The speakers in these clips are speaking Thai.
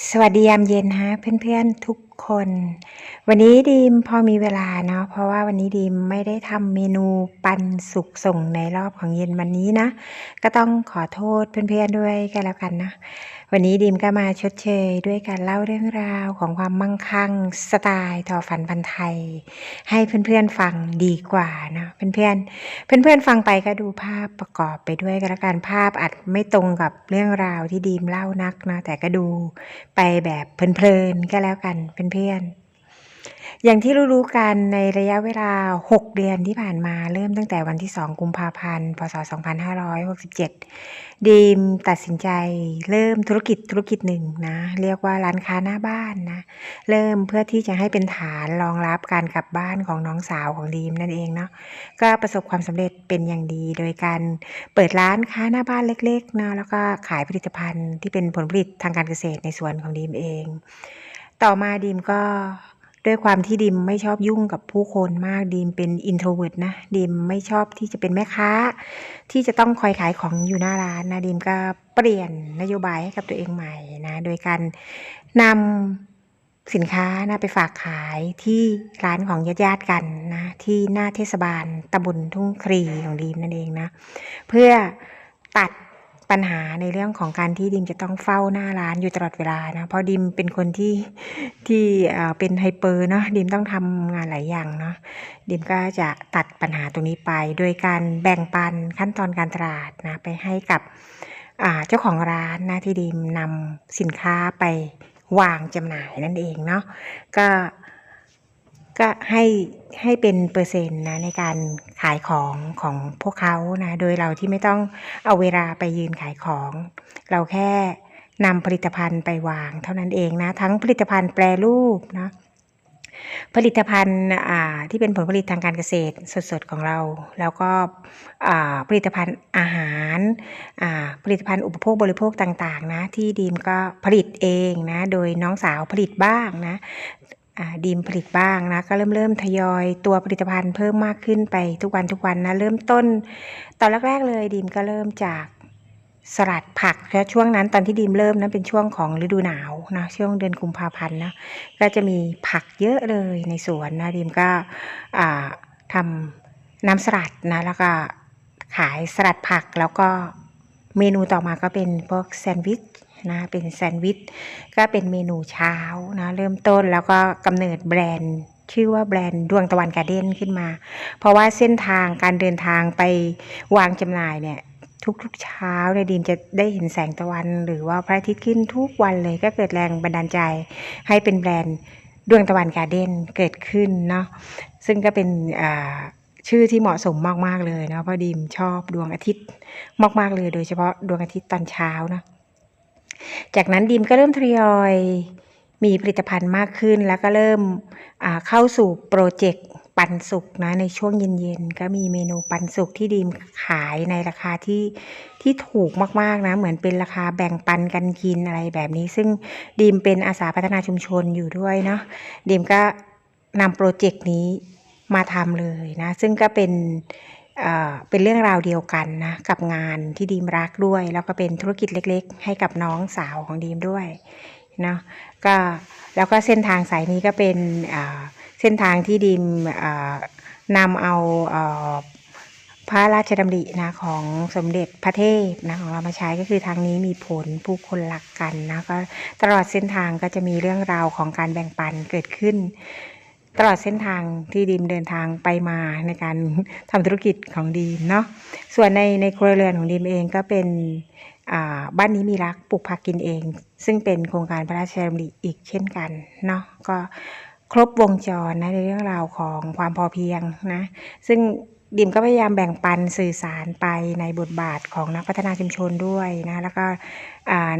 สวัสดียามเย็นฮะเพื่อนๆทุกคน วันนี้ดีมพอมีเวลาเนาะเพราะว่าวันนี้ดีมไม่ได้ทำเมนูปันสุกส่งในรอบของเย็นวันนี้นะ ก็ต้องขอโทษเพื่อนๆด้วยกันแล้วกันนะ วันนี้ดีมก็มาชดเชยด้วยการเล่าเรื่องราวของความมั่งคั่งสไตล์ทอฝันพันไทย ให้เพื่อนๆฟังดีกว่านะเพื่อนๆเพื่อนๆฟังไปก็ดูภาพประกอบไปด้วยกันแล้วกันภาพอาจไม่ตรงกับเรื่องราวที่ดีมเล่านักนะแต่ก็ดูไปแบบเพลินๆก็แล้วกันเพื่อนๆ อย่างที่รู้ๆกันในระยะเวลา 6 เดือนที่ผ่านมาเริ่มตั้งแต่วันที่ 2 กุมภาพันธ์ พศ 2567 ดีมตัดสินใจเริ่มธุรกิจธุรกิจหนึ่งนะ เรียกว่าร้านค้าหน้าบ้านนะ เริ่มเพื่อที่จะให้เป็นฐานรองรับการกลับบ้านของน้องสาวของดีมนั่นเองเนาะก็ประสบความสำเร็จเป็นอย่างดี โดยการเปิดร้านค้าหน้าบ้านเล็กๆนะแล้วก็ขายผลิตภัณฑ์ที่เป็นผลผลิตทางการเกษตรในสวนของดีมเอง ต่อมาดีมก็ ด้วยความที่ดีมไม่ชอบยุ่งกับผู้คนมากดีมเป็นอินโทรเวิร์ตนะดีมไม่ชอบที่จะเป็นแม่ค้า ที่จะต้องคอยขายของอยู่หน้าร้านนะดีมก็เปลี่ยนนโยบายให้กับตัวเองใหม่นะโดยการนำสินค้านะไปฝากขายที่ร้านของญาติๆกันนะที่หน้าเทศบาลตำบลทุ่งครีของดีมนั่นเองนะเพื่อตัด ปัญหาในเรื่องของการที่ดิมจะต้องเฝ้าหน้าร้านอยู่ตลอดเวลานะเพราะดิมเป็นคนที่ที่เอ่อเป็นไฮเปอร์เนาะดิมต้องทำงานหลายอย่างเนาะดิมก็จะตัดปัญหาตรงนี้ไป โดยการแบ่งปันขั้นตอนการตลาดนะไปให้กับเจ้าของร้านนะที่ดิมนำสินค้าไปวางจำหน่ายนั่นเองเนาะก็ ก็ให้ให้เป็นเปอร์เซ็นต์นะในการขายของของพวกเขานะโดยเราที่ไม่ต้องเอาเวลาไปยืนขายของ เราแค่นำผลิตภัณฑ์ไปวางเท่านั้นเองนะทั้งผลิตภัณฑ์แปรรูปนะผลิตภัณฑ์ที่เป็นผลผลิตทางการเกษตรสดๆของเรา แล้วก็ผลิตภัณฑ์อาหารผลิตภัณฑ์อุปโภคบริโภคต่างๆนะที่ดีมก็ผลิตเองนะโดยน้องสาวผลิตบ้างนะ ดีมผลิตบ้างนะก็เริ่มเริ่มทยอยตัวผลิตภัณฑ์เพิ่มมากขึ้นไปทุกวันทุกวันนะเริ่มต้น ตอนแรกๆเลยดีมก็เริ่มจากสลัดผักแล้วช่วงนั้นตอนที่ดีมเริ่มนั้นเป็นช่วงของฤดูหนาวนะช่วงเดือนกุมภาพันธ์นะก็จะมีผักเยอะเลยในสวนนะดีมก็อ่าทำน้ำสลัดนะแล้วก็ขายสลัดผักแล้วก็ เมนูต่อมาก็เป็นพวกแซนด์วิชนะเป็นแซนด์วิชก็เป็นเมนูเช้านะเริ่มต้นแล้วก็กำเนิดแบรนด์ชื่อว่าแบรนด์ดวงตะวันการ์เด้นขึ้นมา เพราะว่าเส้นทางการเดินทางไปวางจำหน่ายเนี่ยทุกๆเช้าเนี่ยดีมจะได้เห็นแสงตะวัน หรือว่าพระอาทิตย์ขึ้นทุกวันเลยก็เกิดแรงบันดาลใจ ให้เป็นแบรนด์ดวงตะวันการ์เด้นเกิดขึ้นเนาะซึ่งก็เป็นอ่า ชื่อที่เหมาะสมมากๆเลยนะเพราะดีมชอบดวงอาทิตย์มากๆเลย โดยเฉพาะดวงอาทิตย์ตอนเช้านะจากนั้นดิมก็เริ่มทยอยมีผลิตภัณฑ์มากขึ้นแล้วก็เริ่มเข้าสู่โปรเจกต์ปันสุกนะในช่วงเย็นๆ ก็มีเมนูปันสุกที่ดิมขายในราคาที่ที่ถูกมากๆนะเหมือนเป็นราคาแบ่งปันกันกินอะไรแบบนี้ ซึ่งดิมเป็นอาสาพัฒนาชุมชนอยู่ด้วยเนาะดิมก็นำโปรเจกต์นี้ มาทำเลยนะ ซึ่งก็เป็นเป็นเรื่องราวเดียวกันนะ กับงานที่ดีมรักด้วย แล้วก็เป็นธุรกิจเล็กๆ ให้กับน้องสาวของดีมด้วยเนาะก็แล้วก็เส้นทางสายนี้ก็เป็นเส้นทางที่ดีมนำเอาเอพระราชดำรินะของสมเด็จพระเทพนะของเรามาใช้ก็คือทางนี้มีผลผู้คนรักกันนะก็ตลอดเส้นทางก็จะมีเรื่องราวของการแบ่งปันเกิดขึ้น ตลอดเส้นทางที่ดีมเดินทางไปมาในการทำธุรกิจของดีมเนาะส่วนในในครัวเรือนของดีมเองก็เป็นบ้านนี้มีรักปลูกผักกินเอง ซึ่งเป็นโครงการพระราชดำริอีกเช่นกันเนาะก็ครบวงจรนะในเรื่องราวของความพอเพียงนะซึ่ง ดิมก็พยายามแบ่งปันสื่อสารไปในบทบาทของนักพัฒนาชุมชนด้วยนะแล้วก็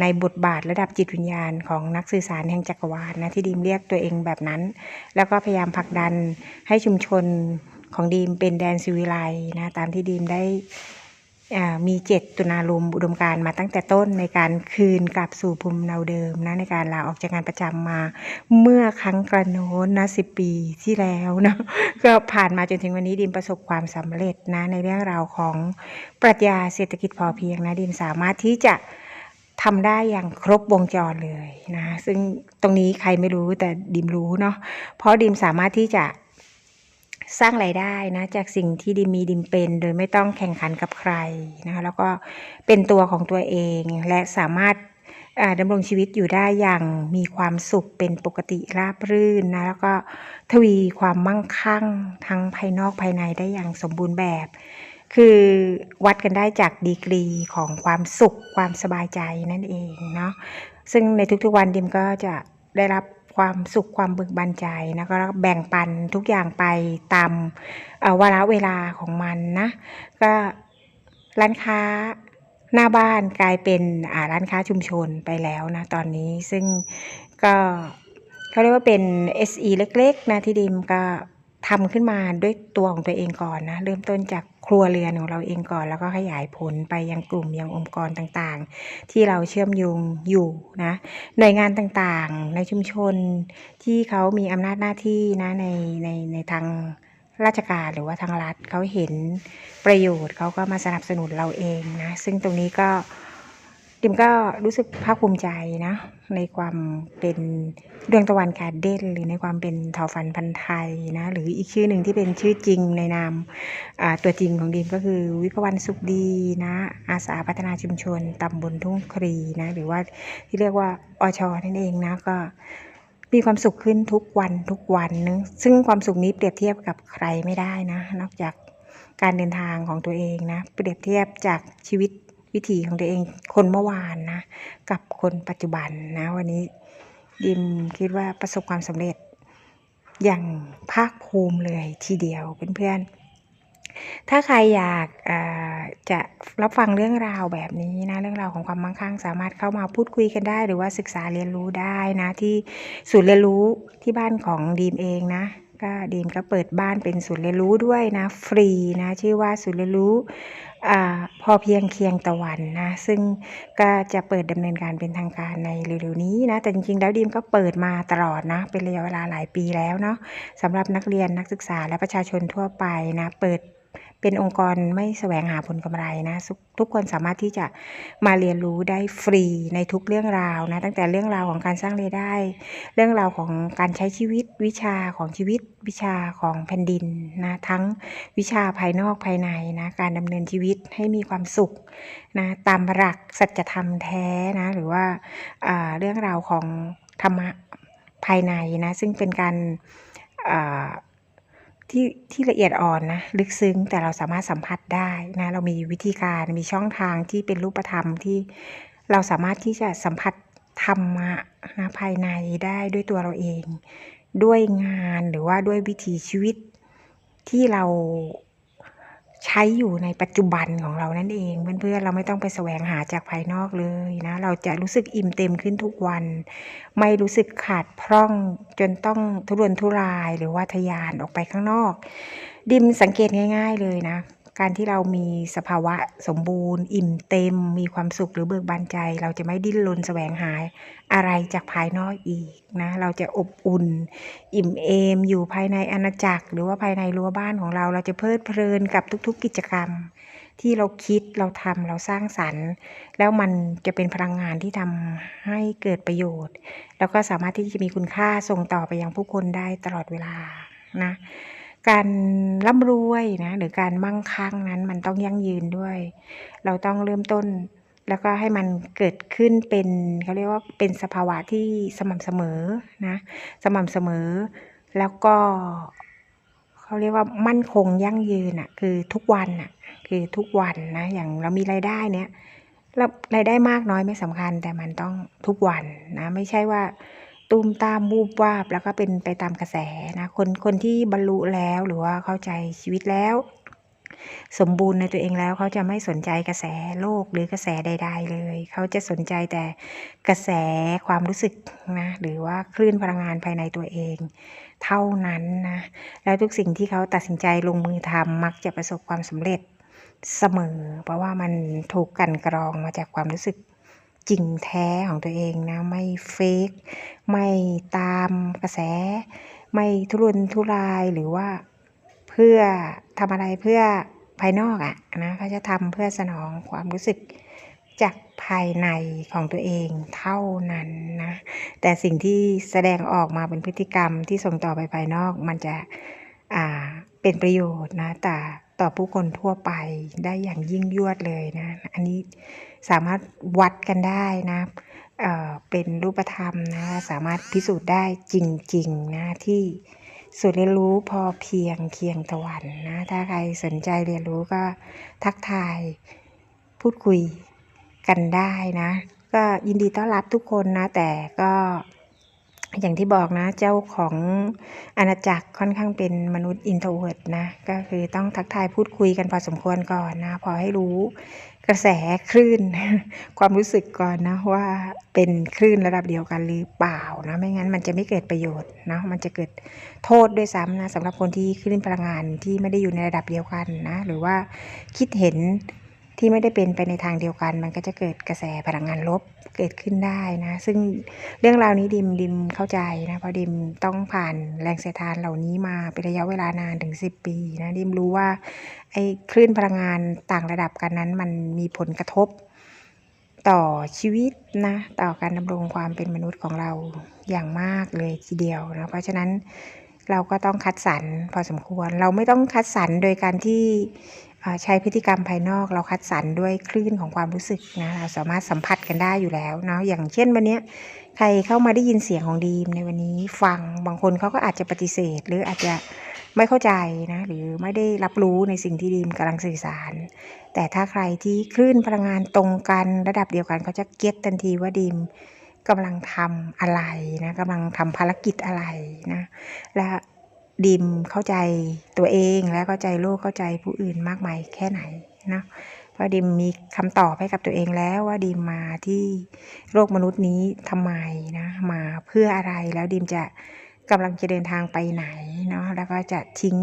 ในบทบาทระดับจิตวิญญาณของนักสื่อสารแห่งจักรวาลนะที่ดิมเรียกตัวเองแบบนั้น แล้วก็พยายามผลักดันให้ชุมชนของดีมเป็นแดนซิวิไลนะตามที่ดีมได้ มีเจตตุนารมอุดมการมาตั้งแต่ต้นในการคืนกลับสู่ภูมิเนาเดิมนะในการลาออกจากงานประจำมาเมื่อครั้งกระโน้นนะสิปีที่แล้วนะก็ผ่านมาจนถึงวันนี้ดิมประสบความสำเร็จนะในเรื่องราวของปรัชญาเศรษฐกิจพอเพียงนะดิมสามารถที่จะทำได้อย่างครบวงจรเลยนะ ซึ่งตรงนี้ใครไม่รู้แต่ดิมรู้เนาะเพราะดิมสามารถที่จะ สร้างไรายได้นะจากสิ่งที่ดิมีดิมเป็น โดยไม่ต้องแข่งขันกับใครนะคะแล้วก็เป็นตัวของตัวเองและสามารถดำรงชีวิตอยู่ได้อย่างมีความสุขเป็นปกติราบรื่นนะแล้วก็ทวีความมั่งคั่งทั้งภายนอกภายในได้อย่างสมบูรณ์แบบ คือวัดกันได้จากดีกรีของความสุขความสบายใจนั่นเองเนาะซึ่งในทุกๆวันดิมก็จะได้รับ ความสุขความเบิกบานใจนะก็แบ่งปันทุกอย่างไปตามอ่อวาระเวลาของมันนะ ก็ร้านค้าหน้าบ้านกลายเป็นอ่าร้านค้าชุมชนไปแล้วนะตอนนี้ซึ่งก็เขาเรียกว่าเป็น SE เล็ก ๆ นะที่ดิมก็ ทำขึ้นมาด้วยตัวของตัวเองก่อนนะ เริ่มต้นจากครัวเรือนของเราเองก่อน แล้วก็ขยายผลไปยังกลุ่มยังองค์กรต่างๆ ที่เราเชื่อมโยงอยู่นะหน่วยงานต่างๆ ในชุมชนที่เขามีอำนาจหน้าที่นะในในในทางราชการหรือว่าทางรัฐเขาเห็นประโยชน์เขาก็มาสนับสนุนเราเองนะ ซึ่งตรงนี้ก็ ดิมก็รู้สึกภาคภูมิใจนะ ในความเป็นดวงตะวันการเด่นหรือในความเป็นทอฟันพันธ์ไทยนะ หรืออีกชื่อหนึ่งที่เป็นชื่อจริงในนามตัวจริงของดิมก็คือวิภวันสุขดีนะ อาสาพัฒนาชุมชนตำบลทุ่งครีนะ หรือว่าที่เรียกว่าอชอนั่นเองนะก็มีความสุขขึ้นทุกวันทุกวันนึงซึ่งความสุขนี้เปรียบเทียบกับใครไม่ได้นะ นอกจากการเดินทางของตัวเองนะ เปรียบเทียบจากชีวิต วิถีของตัวเอง คนเมื่อวานนะ กับคนปัจจุบันนะ วันนี้ดิมคิดว่าประสบความสำเร็จอย่างภาคภูมิเลยทีเดียวเพื่อนๆ ถ้าใครอยากจะรับฟังเรื่องราวแบบนี้นะ เรื่องราวของความมั่งคั่ง สามารถเข้ามาพูดคุยกันได้ หรือว่าศึกษาเรียนรู้ได้นะ ที่ศูนย์เรียนรู้ที่บ้านของดีมเองนะ ก็ดีมก็เปิดบ้านเป็นศูนย์เรียนรู้ด้วยนะ ฟรีนะ ชื่อว่าศูนย์เรียนรู้อพอเพียงเคียงตะวันนะ ซึ่งก็จะเปิดดำเนินการเป็นทางการในเร็วๆนี้นะ แต่จริงๆแล้วดีมก็เปิดมาตลอดนะ เป็นระยะเวลาหลายปีแล้วเนาะสำหรับนักเรียนนักศึกษาและประชาชนทั่วไปนะ เปิด เป็นองค์กรไม่แสวงหาผลกำไรนะทุกคนสามารถที่จะมาเรียนรู้ได้ฟรีในทุกเรื่องราวนะตั้งแต่เรื่องราวของการสร้างรายได้ เรื่องราวของการใช้ชีวิต วิชาของชีวิต วิชาของแผ่นดินนะทั้งวิชาภายนอกภายในนะการดำเนินชีวิตให้มีความสุขนะตามหลักสัจธรรมแท้นะหรือว่าอ่าเรื่องราวของธรรมะภายในนะซึ่งเป็นการอ่า ที่ที่ละเอียดอ่อนนะลึกซึ้งแต่เราสามารถสัมผัสได้นะเรามีวิธีการมีช่องทางที่เป็นรูปธรรมที่เราสามารถที่จะสัมผัสธรรมะนะภายในได้ด้วยตัวเราเอง ด้วยงานหรือว่าด้วยวิถีชีวิตที่เรา ใช้อยู่ในปัจจุบันของเรานั่นเอง เพื่อนๆเราไม่ต้องไปแสวงหาจากภายนอกเลยนะ เราจะรู้สึกอิ่มเต็มขึ้นทุกวัน ไม่รู้สึกขาดพร่องจนต้องทุรนทุรายหรือว่าทะยานออกไปข้างนอก ดิมสังเกตง่าย ๆเลยนะ การที่เรามีสภาวะสมบูรณ์ อิ่มเต็ม มีความสุขหรือเบิกบานใจ เราจะไม่ดิ้นรนแสวงหาอะไรจากภายนอกอีกนะ เราจะอบอุ่น อิ่มเอม อยู่ภายในอาณาจักร หรือว่าภายในรั้วบ้านของเรา เราจะเพลิดเพลินกับทุก ๆ กิจกรรม ที่เราคิดเราทำเราสร้างสรรค์ แล้วมันจะเป็นพลังงานที่ทำให้เกิดประโยชน์ แล้วก็สามารถที่จะมีคุณค่าส่งต่อไปยังผู้คนได้ตลอดเวลานะ การร่ำรวยนะหรือการมั่งคั่งนั้นมันต้องยั่งยืนด้วย เราต้องเริ่มต้น แล้วก็ให้มันเกิดขึ้นเป็นเขาเรียกว่าเป็นสภาวะที่สม่ำเสมอนะสม่ำเสมอ แล้วก็เขาเรียกว่ามั่นคงยั่งยืนอะคือทุกวันอะคือทุกวันนะอย่างเรามีรายได้เนี้ยรายได้มากน้อยไม่สำคัญแต่มันต้องทุกวันนะไม่ใช่ว่า ตูมตามวูบวาบแล้วก็เป็นไปตามกระแสนะคนคนที่บรรลุแล้วหรือว่าเข้าใจชีวิตแล้ว สมบูรณ์ในตัวเองแล้วเขาจะไม่สนใจกระแสโลกหรือกระแสใด ๆ เลย เขาจะสนใจแต่กระแสความรู้สึกนะหรือว่าคลื่นพลังงานภายในตัวเอง เท่านั้นนะแล้วทุกสิ่งที่เขาตัดสินใจลงมือทำมักจะประสบความสำเร็จเสมอ เพราะว่ามันถูกกันกรองมาจากความรู้สึก จริงแท้ของตัวเองนะ ไม่เฟกไม่ตามกระแส ไม่ทุรนทุรายหรือว่าเพื่อทำอะไรเพื่อภายนอกอะนะเขาจะทำเพื่อสนองความรู้สึกจากภายในของตัวเองเท่านั้นนะ แต่สิ่งที่แสดงออกมาเป็นพฤติกรรมที่ส่งต่อไปภายนอกมันจะอ่าเป็นประโยชน์นะแต่ต่อผู้คนทั่วไปได้อย่างยิ่งยวดเลยนะ อันนี้ สามารถวัดกันได้นะเอ่อเป็นรูปธรรมนะสามารถพิสูจน์ได้จริงๆนะที่ศูนย์เรียนรู้พอเพียงเคียงตะวันนะถ้าใครสนใจเรียนรู้ก็ทักทายพูดคุยกันได้นะ ก็ยินดีต้อนรับทุกคนนะ แต่ก็อย่างที่บอกนะ เจ้าของอาณาจักรค่อนข้างเป็นมนุษย์อินโทรเวิร์ดนะ ก็คือต้องทักทายพูดคุยกันพอสมควรก่อนนะ พอให้รู้ กระแสคลื่น ความรู้สึกก่อนนะว่าเป็นคลื่นระดับเดียวกันหรือเปล่านะไม่งั้นมันจะไม่เกิดประโยชน์นะมันจะเกิดโทษด้วยซ้ำนะสำหรับคนที่คลื่นพลังงานที่ไม่ได้อยู่ในระดับเดียวกันนะหรือว่าคิดเห็น ที่ไม่ได้เป็นไปในทางเดียวกัน มันก็จะเกิดกระแสพลังงานลบเกิดขึ้นได้นะ ซึ่งเรื่องราวนี้ดิมดิมเข้าใจนะเพราะดิมต้องผ่านแรงเสียดทานเหล่านี้มาเป็นระยะเวลานานถึง 10 ปีนะดิมรู้ว่าไอ้คลื่นพลังงานต่างระดับกันนั้น มันมีผลกระทบต่อชีวิตนะต่อการดำรงความเป็นมนุษย์ของเราอย่างมากเลยทีเดียวนะเพราะฉะนั้นเราก็ต้องคัดสรรพอสมควร เราไม่ต้องคัดสรรโดยการที่ ใช้พฤติกรรมภายนอกเราคัดสรรด้วยคลื่นของความรู้สึกนะเราสามารถสัมผัสกันได้อยู่แล้วเนาะอย่างเช่นวันนี้ใครเข้ามาได้ยินเสียงของดีมในวันนี้ฟังบางคนเขาก็อาจจะปฏิเสธ หรืออาจจะไม่เข้าใจนะหรือไม่ได้รับรู้ในสิ่งที่ดีมกำลังสื่อสาร แต่ถ้าใครที่คลื่นพลังงานตรงกันระดับเดียวกันเขาจะเก็ตทันทีว่าดีมกำลังทำอะไรนะกำลังทำภารกิจอะไรนะและ ดิมเข้าใจตัวเองและเข้าใจโลกเข้าใจผู้อื่นมากมายแค่ไหนนะเพราะดิมมีคำตอบให้กับตัวเองแล้วว่าดิมมาที่โลกมนุษย์นี้ทำไมนะมาเพื่ออะไรแล้วดิมจะกำลังจะเดินทางไปไหนเนาะแล้วก็จะทิ้ง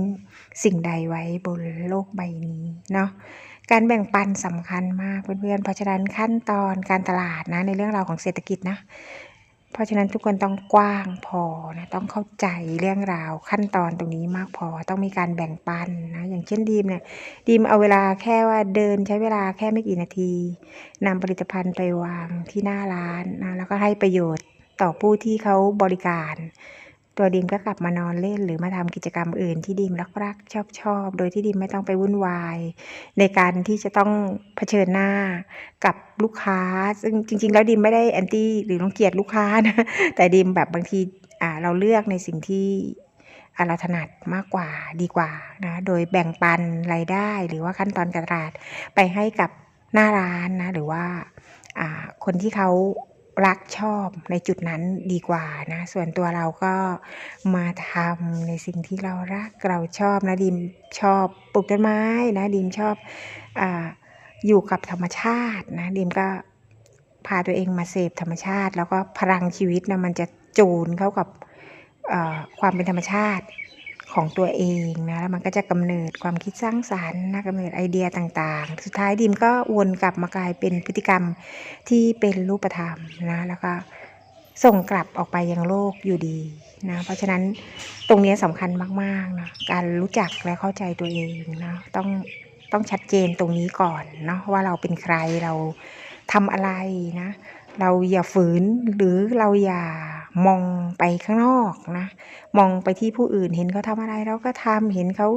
สิ่งใดไว้บนโลกใบนี้เนาะการแบ่งปันสำคัญมากเพื่อนๆเพราะฉะนั้นขั้นตอนการตลาดนะในเรื่องราวของเศรษฐกิจนะ เพราะฉะนั้นทุกคนต้องกว้างพอนะต้องเข้าใจเรื่องราวขั้นตอนตรงนี้มากพอต้องมีการแบ่งปันนะอย่างเช่นดีมเนี่ยดีมเอาเวลาแค่ว่าเดินใช้เวลาแค่ไม่กี่นาทีนำผลิตภัณฑ์ไปวางที่หน้าร้านนะแล้วก็ให้ประโยชน์ต่อผู้ที่เขาบริการ ตัวดิมก็กลับมานอนเล่น หรือมาทำกิจกรรมอื่นที่ดิมรักรักชอบชอบโดยที่ดิมไม่ต้องไปวุ่นวาย ในการที่จะต้องเผชิญหน้ากับลูกค้า ซึ่งจริง ๆ แล้วดิมไม่ได้แอนตี้หรือรังเกียจลูกค้านะแต่ดิมแบบบางทีอ่าเราเลือกในสิ่งที่อาเราถนัดมากกว่าดีกว่านะโดยแบ่งปันรายได้ หรือว่าขั้นตอนการตลาดไปให้กับหน้าร้านนะหรือว่าคนที่เขา รักชอบในจุดนั้นดีกว่านะ ส่วนตัวเราก็มาทำในสิ่งที่เรารักเราชอบนะดิมชอบปลูกต้นไม้นะดิมชอบออยู่กับธรรมชาตินะดิมก็พาตัวเองมาเสพธรรมชาติ แล้วก็พลังชีวิตนะมันจะจูนเข้ากับความเป็นธรรมชาติ ของตัวเองนะแล้วมันก็จะกำเนิดความคิดสร้างสรรค์นะกำเนิดไอเดียต่างๆ สุดท้ายดิมก็วนกลับมากลายเป็นพฤติกรรมที่เป็นรูปธรรมนะแล้วก็ส่งกลับออกไปยังโลกอยู่ดีนะเพราะฉะนั้นตรงนี้สำคัญมากๆนะการรู้จักและเข้าใจตัวเองนะต้องต้องชัดเจนตรงนี้ก่อนเนาะว่าเราเป็นใครเราทำอะไรนะ เราอย่าฝืนหรือเราอย่า มองไปข้างนอกนะ มองไปที่ผู้อื่นเห็นเขาทำอะไรเราก็ทำเห็นเขา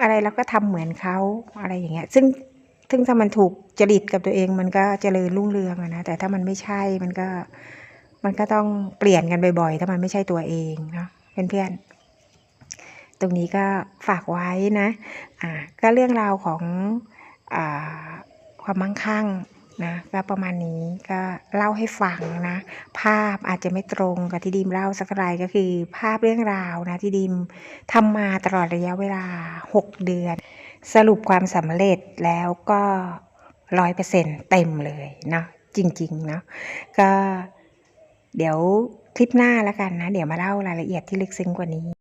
อะไรเราก็ทำเหมือนเขาอะไรอย่างเงี้ย ซึ่งซึ่งถ้ามันถูกจริตกับตัวเองมันก็เจริญรุ่งเรืองนะแต่ถ้ามันไม่ใช่มันก็มันก็ต้องเปลี่ยนกันบ่อยๆ ถ้ามันไม่ใช่ตัวเองเนาะเพื่อนๆตรงนี้ก็ฝากไว้นะอ่าก็เรื่องราวของอความมั่งคั่ง นะก็ประมาณนี้ก็เล่าให้ฟังนะ ภาพอาจจะไม่ตรงกับที่ดิมเล่าสักไรก็คือ ภาพเรื่องราวนะที่ดิมทำมาตลอดระยะเวลา 6 เดือน สรุปความสำเร็จแล้วก็ร้อยเปอร์เซ็นต์เต็มเลยเนาะจริงๆเนาะก็เดี๋ยวคลิปหน้าแล้วกันนะ เดี๋ยวมาเล่ารายละเอียดที่ลึกซึ้งกว่านี้